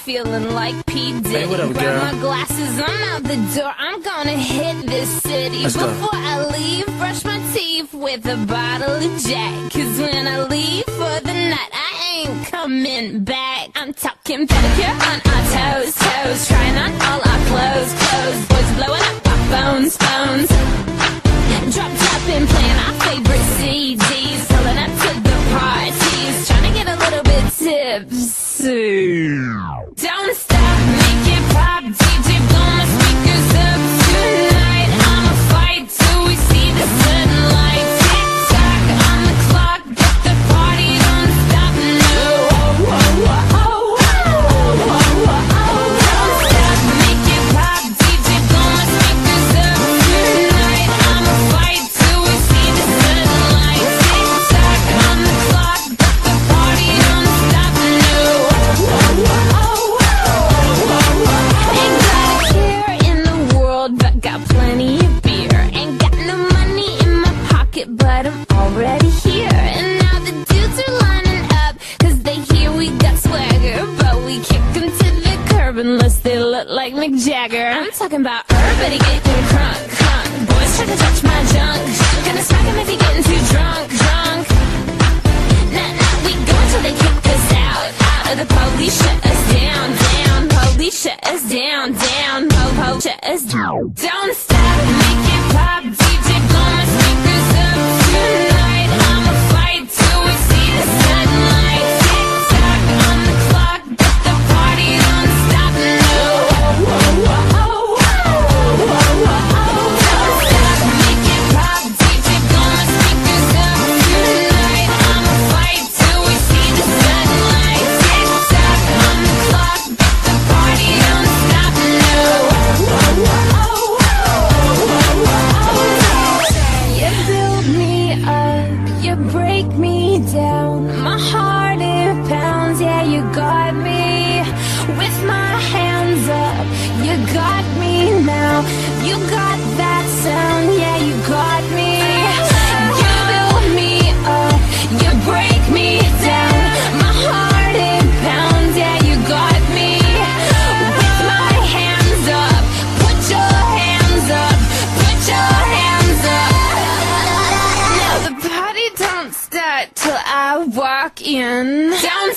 feeling like P. Diddy. Hey, what up, Grab girl? my glasses, I'm out the door. I'm gonna hit this city. Let's go. Before I leave, brush my teeth with a bottle of Jack. Cause when I leave for the night, I ain't coming back. I'm talking pedicure on our toes, toes. Trying on all our clothes, clothes. Boys blowing up our phones, phones. Got plenty of beer. Ain't got no money in my pocket, but I'm already here. And now the dudes are lining up, cause they hear we got swagger. But we kick 'em to the curb unless they look like Mick Jagger. I'm talking about everybody getting crunk, crunk. Boys try to touch my junk. Gonna smack 'em if he getting too drunk, drunk. Nah, nah, we go until they kick us out. Out of the police, shut us down, down. Police, shut us down, down. Don't stop, till I walk in. Don't